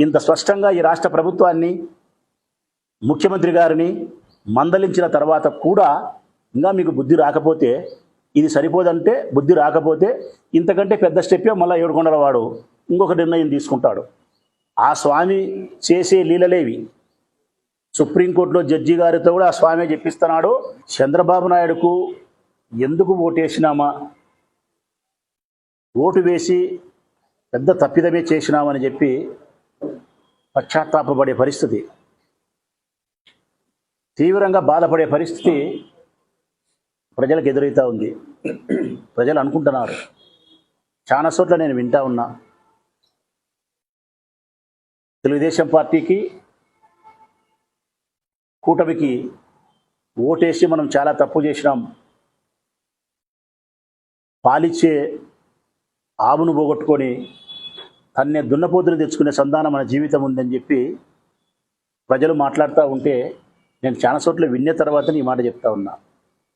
ఇంత స్పష్టంగా ఈ రాష్ట్ర ప్రభుత్వాన్ని ముఖ్యమంత్రి గారిని మందలించిన తర్వాత కూడా ఇంకా మీకు బుద్ధి రాకపోతే ఇది సరిపోదంటే బుద్ధి రాకపోతే ఇంతకంటే పెద్ద స్టెప్పే మళ్ళీ ఏడుకొండల వాడు ఇంకొక నిర్ణయం తీసుకుంటాడు. ఆ స్వామి చేసే లీలలేవి. సుప్రీంకోర్టులో జడ్జి గారితో కూడా ఆ స్వామి చెప్పిస్తున్నాడు చంద్రబాబు నాయుడుకు ఎందుకు ఓటేసినామా? ఓటు వేసి పెద్ద తప్పిదమే చేసినామని చెప్పి పశ్చాత్తాపడే పరిస్థితి. తీవ్రంగా బాధపడే పరిస్థితి ప్రజలకు ఎదురవుతూ ఉంది. ప్రజలు అనుకుంటున్నారు. చాలా చోట్ల నేను వింటా ఉన్నా. తెలుగుదేశం పార్టీకి కూటమికి ఓటేసి మనం చాలా తప్పు చేసినాం. పాలిచ్చే ఆవును పోగొట్టుకొని తన్నే దున్నపోతులు తెచ్చుకునే సంతానం మన జీవితం ఉందని చెప్పి ప్రజలు మాట్లాడుతూ ఉంటే నేను చాలా చోట్ల విన్న తర్వాత ఈ మాట చెప్తా ఉన్నా.